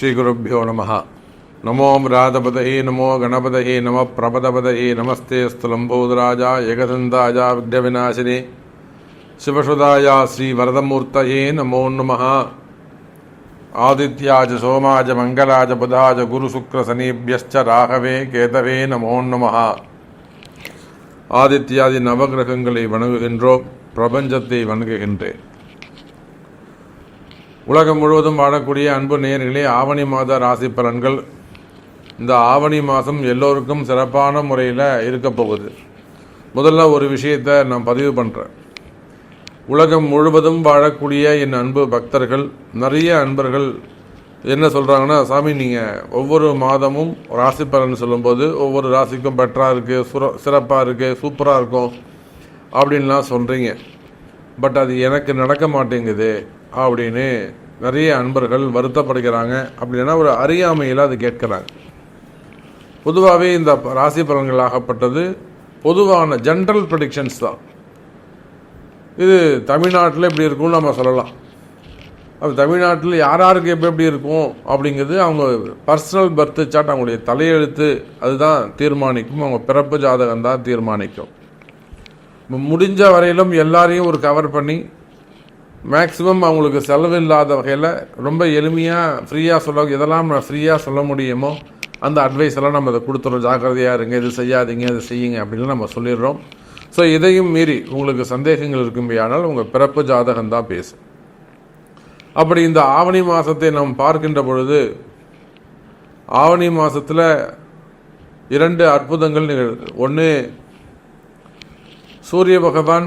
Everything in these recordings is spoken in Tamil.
ஸ்ரீகுருப்போ நம நமோ ராதபதே நமோ கணபதே நம பிரபதபதே நமஸ்தே ஸ்துலம்போதராஜா ஏகதந்தாயா விக்னவிநாசினே சிவசுதாயா ஸ்ரீ வரதமூர்த்தயே நமோ நம ஆதித்யாஜ சோமாஜ மங்களாஜ புதாஜ குருசுக்ரசனீபியஸ்ச ராகவே கேதவே நமோ நம ஆதித்யாதி நவகிரகங்களை வணங்குகின்றோம். பிரபஞ்சத்தை வணங்குகின்றேன். உலகம் முழுவதும் வாழக்கூடிய அன்பு நேயர்களே ஆவணி மாத ராசி பலன்கள் இந்த ஆவணி மாதம் எல்லோருக்கும் சிறப்பான முறையில் இருக்க போகுது. முதல்ல ஒரு விஷயத்தை நான் பதிவு பண்ணுறேன் உலகம் முழுவதும் வாழக்கூடிய என் அன்பு பக்தர்கள் நிறைய அன்பர்கள் என்ன சொல்கிறாங்கன்னா சாமி நீங்கள் ஒவ்வொரு மாதமும் ராசி பலன் சொல்லும்போது ஒவ்வொரு ராசிக்கும் பெட்டராக இருக்குது சுர சிறப்பாக இருக்குது சூப்பராக இருக்கும் அப்படின்லாம் சொல்கிறீங்க பட் அது எனக்கு நடக்க மாட்டேங்குது. அப்படின்னு நிறைய அன்பர்கள் வருத்தப்படுகிறாங்க. அப்படின்னா ஒரு அறியாமையில் அது கேட்குறாங்க. பொதுவாகவே இந்த ராசி பலன்களாகப்பட்டது பொதுவான ஜென்ரல் ப்ரடிக்ஷன்ஸ் தான். இது தமிழ்நாட்டில் இப்படி இருக்கும்னு நம்ம சொல்லலாம். அது தமிழ்நாட்டில் யார் யாருக்கு எப்போ எப்படி இருக்கும் அப்படிங்கிறது அவங்க பர்சனல் பர்த் சாட் அவங்களுடைய தலையெழுத்து அதுதான் தீர்மானிக்கும். அவங்க பிறப்பு ஜாதகம் தான் தீர்மானிக்கும். முடிஞ்ச வரையிலும் எல்லாரையும் ஒரு கவர் பண்ணி மேக்ஸிமம் அவங்களுக்கு செலவு இல்லாத வகையில் ரொம்ப எளிமையாக ஃப்ரீயாக சொல்ல எதெல்லாம் நான் ஃப்ரீயாக சொல்ல முடியுமோ அந்த அட்வைஸ் எல்லாம் நம்ம அதை கொடுத்துறோம். ஜாக்கிரதையாக இருங்க இது செய்யாதீங்க இது செய்யுங்க அப்படின்னு நம்ம சொல்லிடுறோம். ஸோ இதையும் மீறி உங்களுக்கு சந்தேகங்கள் இருக்கும்படியானால் உங்கள் பிறப்பு ஜாதகம் தான் பேசும். அப்படி இந்த ஆவணி மாதத்தை நாம் பார்க்கின்ற பொழுது ஆவணி மாதத்தில் இரண்டு அற்புதங்கள் நிகழ்வு. ஒன்று சூரிய பகவான்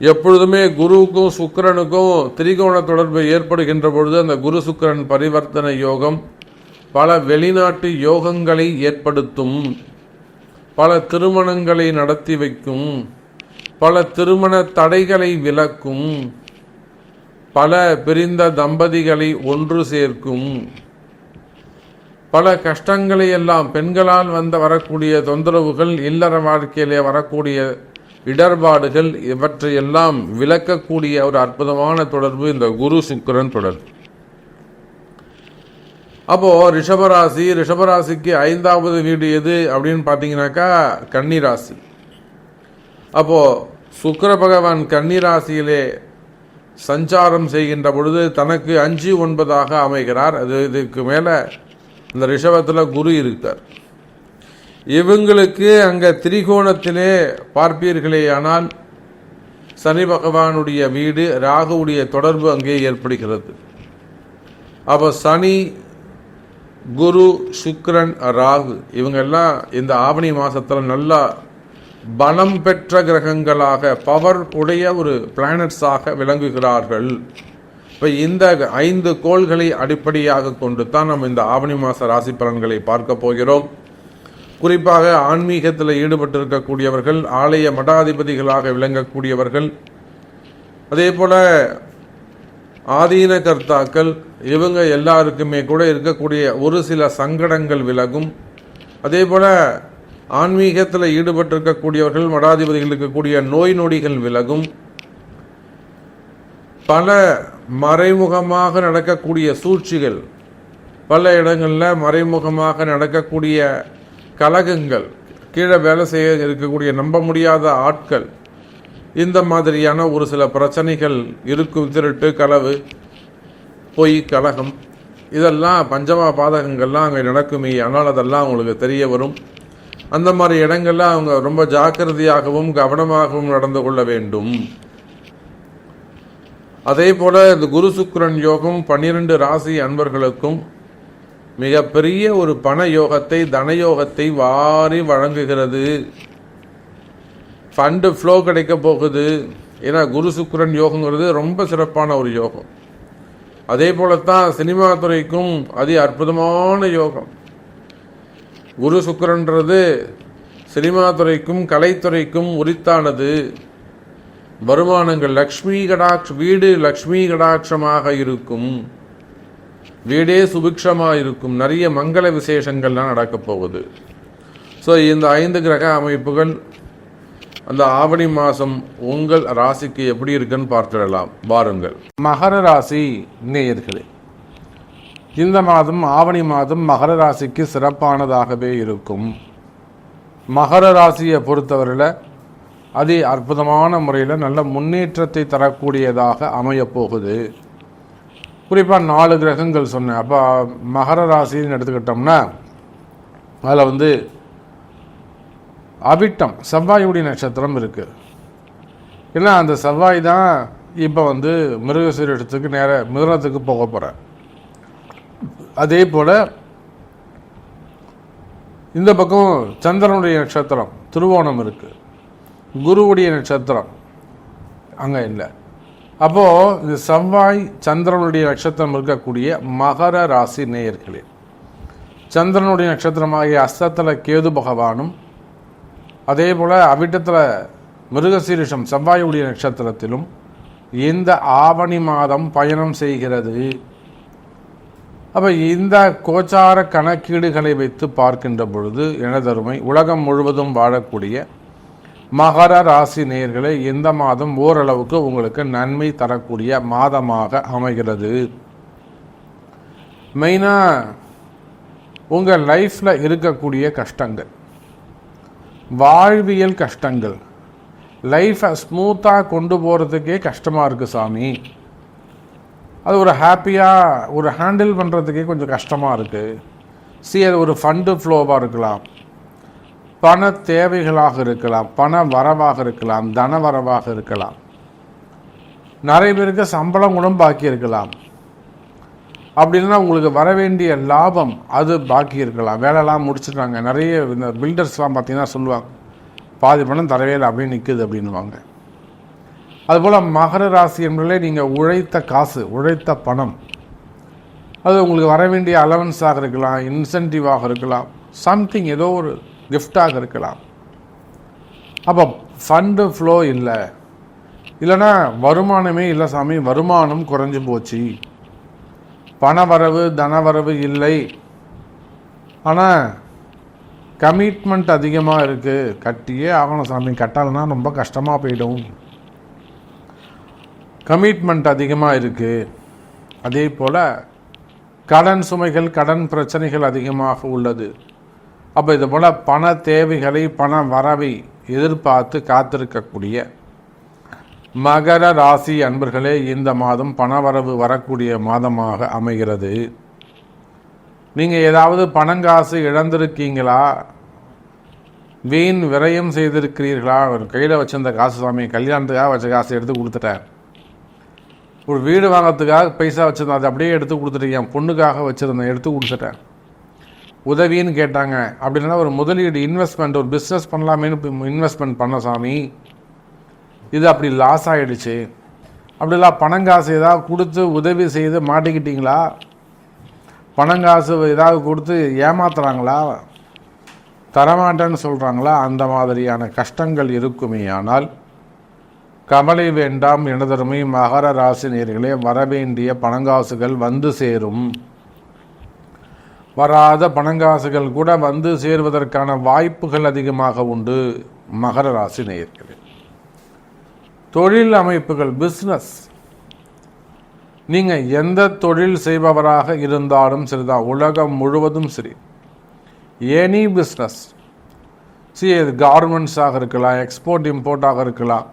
எப்பொழுதுமே குருவுக்கும் சுக்கரனுக்கும் திரிகோண தொடர்பு ஏற்படுகின்ற பொழுது அந்த குரு சுக்கரன் பரிவர்த்தனை யோகம் பல வெளிநாட்டு யோகங்களை ஏற்படுத்தும் பல திருமணங்களை நடத்தி வைக்கும் பல திருமண தடைகளை விலக்கும் பல பிரிந்த தம்பதிகளை ஒன்று சேர்க்கும் பல கஷ்டங்களை எல்லாம் பெண்களால் வந்த வரக்கூடிய தொந்தரவுகள் இல்லற வாழ்க்கையிலே வரக்கூடிய இடர்பாடுகள் இவற்றையெல்லாம் விளக்கக்கூடிய ஒரு அற்புதமான தொடர்பு இந்த குரு சுக்கரன் தொடர்பு அப்போ ரிஷபராசி ரிஷபராசிக்கு ஐந்தாவது வீடு எது அப்படின்னு பார்த்தீங்கன்னாக்கா கன்னிராசி. அப்போ சுக்கர பகவான் கன்னிராசியிலே சஞ்சாரம் செய்கின்ற பொழுது தனக்கு அஞ்சு ஒன்பதாக அமைகிறார். அது இதுக்கு மேலே இந்த ரிஷபத்தில் குரு இருக்கார். இவங்களுக்கு அங்கே திரிகோணத்திலே பார்ப்பீர்களே ஆனால் சனி பகவானுடைய வீடு ராகுவுடைய தொடர்பு அங்கே ஏற்படுகிறது. அப்போ சனி குரு சுக்ரன் ராகு இவங்கெல்லாம் இந்த ஆவணி மாதத்தில் நல்லா பலம் பெற்ற கிரகங்களாக பவர் உடைய ஒரு பிளானட்ஸாக விளங்குகிறார்கள். இப்போ இந்த ஐந்து கோள்களை அடிப்படையாக கொண்டு தான் நம்ம இந்த ஆவணி மாத ராசி பலன்களை பார்க்க போகிறோம். குறிப்பாக ஆன்மீகத்தில் ஈடுபட்டிருக்கக்கூடியவர்கள் ஆலய மடாதிபதிகளாக விளங்கக்கூடியவர்கள். அதே போல் ஆதீன கர்த்தாக்கள் இவங்க எல்லாருக்குமே கூட இருக்கக்கூடிய ஒரு சில சங்கடங்கள் விலகும். அதே போல் ஆன்மீகத்தில் ஈடுபட்டிருக்கக்கூடியவர்கள் மடாதிபதிகள் இருக்கக்கூடிய நோய் நொடிகள் விலகும். பல மறைமுகமாக நடக்கக்கூடிய சூழ்ச்சிகள் பல இடங்களில் மறைமுகமாக நடக்கக்கூடிய கலகங்கள் கீழே வேலை செய்ய இருக்கக்கூடிய நம்ப முடியாத ஆட்கள் இந்த மாதிரியான ஒரு சில பிரச்சனைகள் இருக்கும் திருட்டு களவு பொய் கலகம் இதெல்லாம் பஞ்சமா பாதகங்கள்லாம் அங்கே நடக்குமே ஆனால் அதெல்லாம் அவங்களுக்கு தெரிய வரும். அந்த மாதிரி இடங்கள்ல அவங்க ரொம்ப ஜாக்கிரதையாகவும் கவனமாகவும் நடந்து கொள்ள வேண்டும். அதே போல இந்த குரு சுக்கரன் யோகம் பன்னிரண்டு ராசி அன்பர்களுக்கும் மிகப்பெரிய ஒரு பண யோகத்தை தன யோகத்தை வாரி வழங்குகிறது. ஃபண்டு ஃப்ளோ கிடைக்க போகுது. ஏன்னா குரு சுக்கரன் யோகங்கிறது ரொம்ப சிறப்பான ஒரு யோகம். அதே போலத்தான் சினிமா துறைக்கும் அதி அற்புதமான யோகம். குரு சுக்கரன்றது சினிமா துறைக்கும் கலைத்துறைக்கும் உரித்தானது. வருமானங்கள் லக்ஷ்மி கடாட்ச வீடு லக்ஷ்மி கடாட்சமாக இருக்கும். வீடே சுபிக்ஷமாக இருக்கும் நிறைய மங்கள விசேஷங்கள்லாம் நடக்கப் போகுது. ஸோ இந்த ஐந்து கிரக அமைப்புகள் அந்த ஆவணி மாதம் உங்கள் ராசிக்கு எப்படி இருக்குன்னு பார்த்துடலாம். வாருங்கள். மகர ராசி நேயர்களே இந்த மாதம் ஆவணி மாதம் மகர ராசிக்கு சிறப்பானதாகவே இருக்கும். மகர ராசியை பொறுத்தவரையில் அதி அற்புதமான முறையில் நல்ல முன்னேற்றத்தை தரக்கூடியதாக அமையப் போகுது. குறிப்பாக நாலு கிரகங்கள் சொன்னேன். அப்போ மகர ராசின்னு எடுத்துக்கிட்டோம்னா அதில் வந்து அவிட்டம் செவ்வாயுடைய நட்சத்திரம் இருக்குது ஏன்னா அந்த செவ்வாய் தான் இப்போ வந்து மிருகசீரத்துக்கு நேர மிருகத்துக்கு போக போகிறேன் அதே போல் இந்த பக்கம் சந்திரனுடைய நட்சத்திரம் திருவோணம் இருக்குது குருவுடைய நட்சத்திரம் அங்கே இல்லை. அப்போது இந்த செவ்வாய் சந்திரனுடைய நட்சத்திரம் இருக்கக்கூடிய மகர ராசி நேயர்களே சந்திரனுடைய நட்சத்திரமாகிய அஸ்தத்தில் கேது பகவானும் அதே போல் அவிட்டத்தில் மிருகசீரிஷம் செவ்வாயுடைய நட்சத்திரத்திலும் இந்த ஆவணி மாதம் பயணம் செய்கிறது. அப்போ இந்த கோச்சார கணக்கீடுகளை வைத்து பார்க்கின்ற பொழுது எனதருமை உலகம் முழுவதும் வாழக்கூடிய மகர ராசி நேர்களை இந்த மாதம் ஓரளவுக்கு உங்களுக்கு நன்மை தரக்கூடிய மாதமாக அமைகிறது. மெயினாக உங்கள் லைஃப்பில் இருக்கக்கூடிய கஷ்டங்கள் வாழ்வியல் கஷ்டங்கள் லைஃப்பை ஸ்மூத்தாக கொண்டு போகிறதுக்கே கஷ்டமாக இருக்குது சாமி. அது ஒரு ஹாப்பியாக ஒரு ஹேண்டில் பண்ணுறதுக்கே கொஞ்சம் கஷ்டமாக இருக்குது சி அது ஒரு ஃபண்டு ஃப்ளோவாக இருக்கலாம். பண தேவைகளாக இருக்கலாம் பண வரவாக இருக்கலாம் தன வரவாக இருக்கலாம். நிறைய பேருக்கு சம்பளம் கூட பாக்கி இருக்கலாம். அப்படி இல்லைன்னா உங்களுக்கு வர வேண்டிய லாபம் அது பாக்கி இருக்கலாம். வேலைலாம் முடிச்சிட்டாங்க நிறைய இந்த பில்டர்ஸ்லாம் பார்த்தீங்கன்னா சொல்லுவாங்க பாதி பணம் தரவே இல்லை அப்படியே நிற்குது அப்படின்வாங்க அதுபோல் மகர ராசி என்பதிலே நீங்கள் உழைத்த காசு உழைத்த பணம். அது உங்களுக்கு வர வேண்டிய அலவன்ஸாக இருக்கலாம் இன்சென்டிவாக இருக்கலாம். சம்திங் ஏதோ ஒரு கிஃப்டாக இருக்கலாம். அப்போ ஃபண்டு ஃப்ளோ இல்லை. இல்லைன்னா வருமானமே இல்லை சாமி வருமானம் குறைஞ்சி போச்சு. பணவரவு தனவரவு இல்லை. ஆனால் கமிட்மெண்ட் அதிகமாக இருக்குது கட்டியே ஆகணும் சாமி. கட்டலைன்னா ரொம்ப கஷ்டமாக போயிடும். கமிட்மெண்ட் அதிகமாக இருக்குது அதே போல் கடன் சுமைகள் கடன் பிரச்சனைகள் அதிகமாக உள்ளது. அப்போ இது போல் பண தேவைகளை பண வரவை எதிர்பார்த்து காத்திருக்கக்கூடிய மகர ராசி அன்பர்களே இந்த மாதம் பணவரவு வரக்கூடிய மாதமாக அமைகிறது. நீங்கள் ஏதாவது பணங்காசு இழந்திருக்கீங்களா? வீண் விரயம் செய்திருக்கிறீர்களா? ஒரு கையில் வச்சிருந்த காசு சாமி கல்யாணத்துக்காக வச்ச காசு எடுத்து கொடுத்துட்டேன். ஒரு வீடு வாங்கிறதுக்காக பைசா வச்சுருந்தேன் அதை அப்படியே எடுத்து கொடுத்துட்டேன் என் பொண்ணுக்காக வச்சுருந்தேன் எடுத்து கொடுத்துட்டேன். உதவின்னு கேட்டாங்க. அப்படின்னா ஒரு முதலீடு இன்வெஸ்ட்மெண்ட் ஒரு பிஸ்னஸ் பண்ணலாமேன்னு இன்வெஸ்ட்மெண்ட் பண்ண சாமி. இது அப்படி லாஸ் ஆகிடுச்சு அப்படிலாம் பணங்காசு ஏதாவது கொடுத்து உதவி செய்து மாட்டிக்கிட்டீங்களா? பணங்காசு ஏதாவது கொடுத்து ஏமாத்துறாங்களா? தரமாட்டேன்னு சொல்கிறாங்களா அந்த மாதிரியான கஷ்டங்கள் இருக்குமே ஆனால் கமலை வேண்டாம். எனதருமை மகர ராசி நேர்களே வரவேண்டிய பணங்காசுகள் வந்து சேரும். வராத பணங்காசுகள் கூட வந்து சேர்வதற்கான வாய்ப்புகள் அதிகமாக உண்டு. மகர ராசி நேயர்களே. தொழில் அமைப்புகள் பிஸ்னஸ் நீங்கள் எந்த தொழில் செய்பவராக இருந்தாலும் சரிதான் உலகம் முழுவதும் சரி. எனி பிஸ்னஸ் சி இது கார்மெண்ட்ஸாக இருக்கலாம் எக்ஸ்போர்ட் இம்போர்ட்டாக இருக்கலாம்.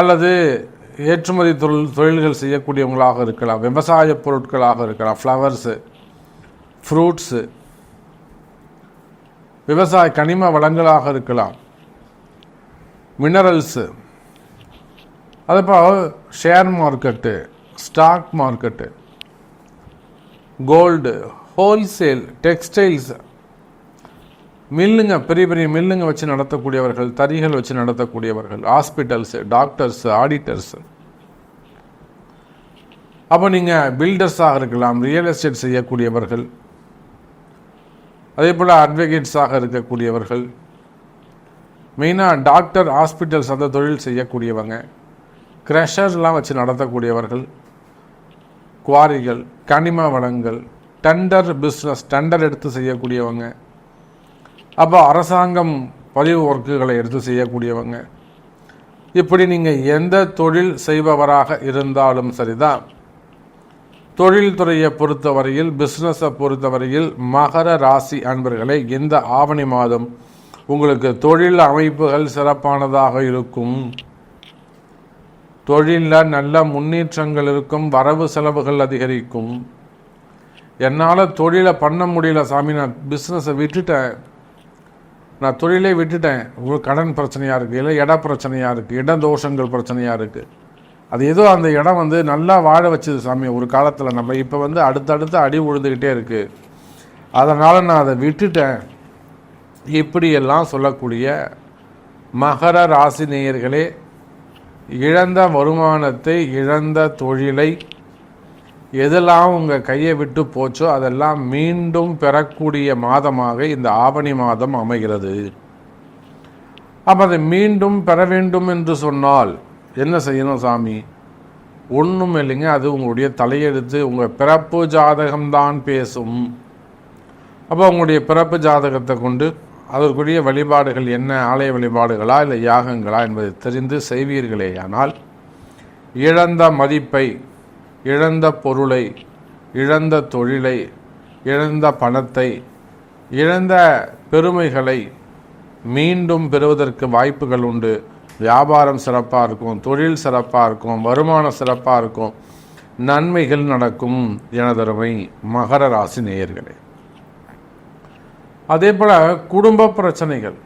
அல்லது ஏற்றுமதி தொழில் தொழில்கள் செய்யக்கூடியவங்களாக இருக்கலாம் விவசாய பொருட்களாக இருக்கலாம் ஃப்ளவர்ஸு ஃப்ரூட்ஸு. விவசாய கனிம வளங்களாக இருக்கலாம். Minerals. அதுப்போ share market stock market. Gold wholesale textiles. மில்லுங்க பெரிய பெரிய மில்லுங்க வச்சு நடத்தக்கூடியவர்கள் தறிகள் வச்சு நடத்தக்கூடியவர்கள் ஹாஸ்பிட்டல்ஸு டாக்டர்ஸு ஆடிட்டர்ஸ். அப்போ நீங்கள் பில்டர்ஸாக இருக்கலாம் ரியல் எஸ்டேட் செய்யக்கூடியவர்கள். அதே போல் அட்வொகேட்ஸாக இருக்கக்கூடியவர்கள் மெயினாக டாக்டர் ஹாஸ்பிட்டல்ஸ் அந்த தொழில் செய்யக்கூடியவங்க க்ரஷர்லாம் வச்சு நடத்தக்கூடியவர்கள் குவாரிகள் கனிம வளங்கள் டெண்டர் பிஸ்னஸ் டெண்டர் எடுத்து செய்யக்கூடியவங்க அப்போ அரசாங்கம் பதிவு ஒர்க்குகளை எடுத்து செய்யக்கூடியவங்க. இப்படி நீங்கள் எந்த தொழில் செய்பவராக இருந்தாலும் சரிதான். தொழில்துறையை பொறுத்தவரையில் பிஸ்னஸை பொறுத்தவரையில் மகர ராசி அன்பர்களை இந்த ஆவணி மாதம் உங்களுக்கு தொழில் அமைப்புகள் சிறப்பானதாக இருக்கும். தொழிலில் நல்ல முன்னேற்றங்கள் இருக்கும் வரவு செலவுகள் அதிகரிக்கும். என்னால் தொழிலை பண்ண முடியல சாமி நான் பிஸ்னஸை விட்டுட்டேன். நான் தொழிலே விட்டுட்டேன். உங்களுக்கு கடன் பிரச்சனையாக இருக்குது இல்லை இட பிரச்சனையாக இருக்குது இட தோஷங்கள் பிரச்சனையாக இருக்குது அது ஏதோ அந்த இடம் வந்து நல்லா வாழ வச்சது சாமி ஒரு காலத்தில். நம்ம இப்போ வந்து அடுத்தடுத்து அடி உழுதுகிட்டே இருக்குது அதனால் நான் அதை விட்டுட்டேன். இப்படியெல்லாம் சொல்லக்கூடிய மகர ராசி நேயர்களே இழந்த வருமானத்தை இழந்த தொழிலை எதெல்லாம் உங்கள் கையை விட்டு போச்சோ அதெல்லாம் மீண்டும் பெறக்கூடிய மாதமாக இந்த ஆவணி மாதம் அமைகிறது. அப்போ அதை மீண்டும் பெற வேண்டும் என்று சொன்னால் என்ன செய்யணும் சாமி? ஒன்றும் இல்லைங்க அது உங்களுடைய தலையெடுத்து உங்கள் பிறப்பு ஜாதகம்தான் பேசும். அப்போ உங்களுடைய பிறப்பு ஜாதகத்தை கொண்டு அதற்குரிய வழிபாடுகள் என்ன? ஆலய வழிபாடுகளா இல்லை யாகங்களா என்பதை தெரிந்து செய்வீர்களேயானால் இழந்த மதிப்பை இழந்த பொருளை இழந்த தொழிலை இழந்த பணத்தை இழந்த பெருமைகளை மீண்டும் பெறுவதற்கு வாய்ப்புகள் உண்டு. வியாபாரம் சிறப்பாக இருக்கும் தொழில் சிறப்பாக இருக்கும் வருமானம் சிறப்பாக இருக்கும் நன்மைகள் நடக்கும் எனதருமை மகர ராசி நேயர்களே. அதே போல் குடும்ப பிரச்சனைகள்.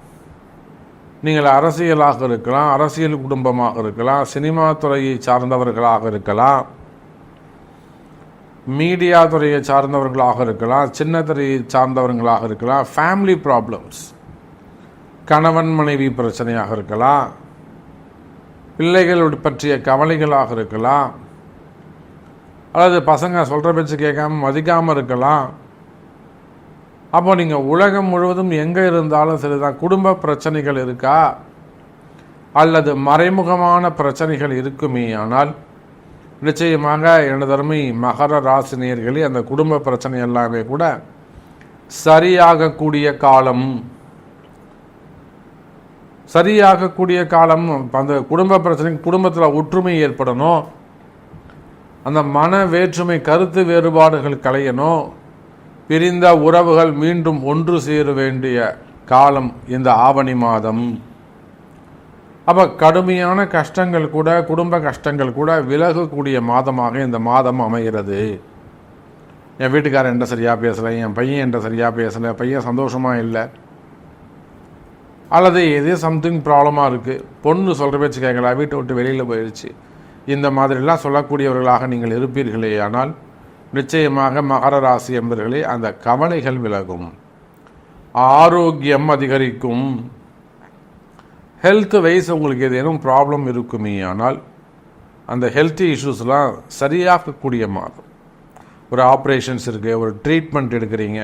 நீங்கள் அரசியலாக இருக்கலாம் அரசியல் குடும்பமாக இருக்கலாம் சினிமா துறையை சார்ந்தவர்களாக இருக்கலாம் மீடியா துறையை சார்ந்தவர்களாக இருக்கலாம் சின்ன துறையை சார்ந்தவர்களாக இருக்கலாம் ஃபேமிலி ப்ராப்ளம்ஸ் கணவன் மனைவி பிரச்சனையாக இருக்கலாம் பிள்ளைகள் பற்றிய கவலைகளாக இருக்கலாம். அல்லது பசங்க சொல்கிற பேச்சு கேட்காம மதிக்காமல் இருக்கலாம். அப்போ நீங்கள் உலகம் முழுவதும் எங்கே இருந்தாலும் சரிதான். குடும்ப பிரச்சனைகள் இருக்கா? அல்லது மறைமுகமான பிரச்சனைகள் இருக்குமே ஆனால் நிச்சயமாக எனது தருமை மகர ராசினியர்களே அந்த குடும்ப பிரச்சனை எல்லாமே கூட சரியாகக்கூடிய காலம் சரியாகக்கூடிய காலம் அந்த குடும்ப பிரச்சனை குடும்பத்தில் ஒற்றுமை ஏற்படணும். அந்த மன வேற்றுமை கருத்து வேறுபாடுகள் களையணும். பிரிந்த உறவுகள் மீண்டும் ஒன்று சேர வேண்டிய காலம் இந்த ஆவணி மாதம். அப்போ கடுமையான கஷ்டங்கள் கூட குடும்ப கஷ்டங்கள் கூட விலகக்கூடிய மாதமாக இந்த மாதம் அமைகிறது. என் வீட்டுக்காரன் என்கிட்ட சரியாக பேசலை என் பையன் என்கிட்ட சரியாக பேசலை பையன் சந்தோஷமாக இல்லை. அல்லது எது சம்திங் ப்ராப்ளமாக இருக்குது பொண்ணு சொல்கிற பேச்சு கேட்கல வீட்டை விட்டு வெளியில் போயிடுச்சு இந்த மாதிரிலாம் சொல்லக்கூடியவர்களாக நீங்கள் இருப்பீர்களே ஆனால் நிச்சயமாக மகர ராசி என்பவர்களே அந்த கவலைகள் விலகும். ஆரோக்கியம் அதிகரிக்கும். ஹெல்த் வைஸ் உங்களுக்கு ஏதேனும் ப்ராப்ளம் இருக்குமே ஆனால் அந்த ஹெல்த் இஷ்யூஸ்லாம் சரியாகக்கூடிய மாறும். ஒரு ஆப்ரேஷன்ஸ் இருக்குது ஒரு ட்ரீட்மெண்ட் எடுக்கிறீங்க.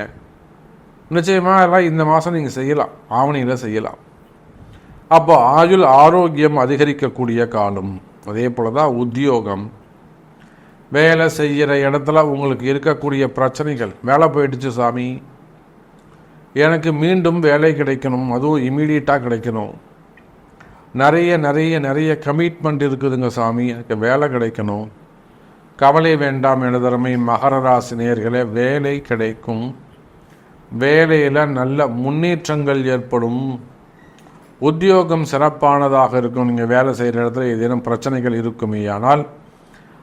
நிச்சயமாக எல்லாம் இந்த மாதம் நீங்கள் செய்யலாம். ஆவணியில் செய்யலாம். அப்போ ஆயுள் ஆரோக்கியம் அதிகரிக்கக்கூடிய காலம். அதே போல் தான் உத்தியோகம். வேலை செய்கிற இடத்துல உங்களுக்கு இருக்கக்கூடிய பிரச்சனைகள். வேலை போயிடுச்சு சாமி. எனக்கு மீண்டும் வேலை கிடைக்கணும். அதுவும் இமீடியட்டாக கிடைக்கணும். நிறைய நிறைய நிறைய கமிட்மெண்ட் இருக்குதுங்க சாமி. எனக்கு வேலை கிடைக்கணும். கவலை வேண்டாம் எனதரமை மகர ராசி நேர்களே வேலை கிடைக்கும். வேலையில் நல்ல முன்னேற்றங்கள் ஏற்படும். உத்தியோகம் சிறப்பானதாக இருக்கும். நீங்கள் வேலை செய்கிற இடத்துல ஏதேனும் பிரச்சனைகள் இருக்குமே ஆனால்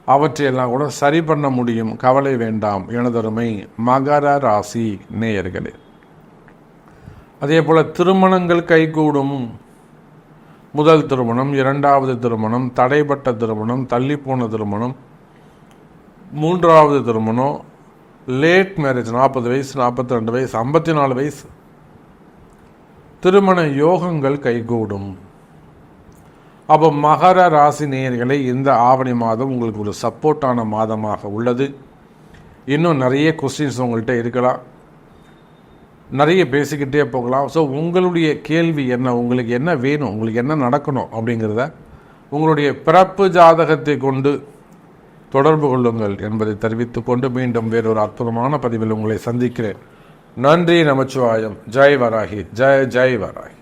அவற்றையெல்லாம் கூட சரி பண்ண முடியும். கவலை வேண்டாம். எனதருமை மகர ராசி நேயர்களே. அதே போல் திருமணங்கள் கைகூடும். முதல் திருமணம் இரண்டாவது திருமணம் தடைப்பட்ட திருமணம் தள்ளிப்போன திருமணம் மூன்றாவது திருமணம் லேட் மேரேஜ் நாற்பது வயசு நாற்பத்தி ரெண்டு வயசு ஐம்பத்தி நாலு வயசு. திருமண யோகங்கள் கைகூடும். அப்போ மகர ராசி நேயர்களை இந்த ஆவணி மாதம் உங்களுக்கு ஒரு சப்போர்ட்டான மாதமாக உள்ளது. இன்னும் நிறைய கொஸ்டின்ஸ் உங்கள்கிட்ட இருக்கலாம். நிறைய பேசிக்கிட்டே போகலாம். ஸோ உங்களுடைய கேள்வி என்ன? உங்களுக்கு என்ன வேணும்? உங்களுக்கு என்ன நடக்கணும்? அப்படிங்கிறத உங்களுடைய பிறப்பு ஜாதகத்தை கொண்டு தொடர்பு கொள்ளுங்கள் என்பதை தெரிவித்துக் கொண்டு மீண்டும் வேறொரு அற்புதமான பதிவில் உங்களை சந்திக்கிறேன். நன்றி நமச்சிவாயம். ஜெய் வராகி. ஜெய் ஜெய் வராகி.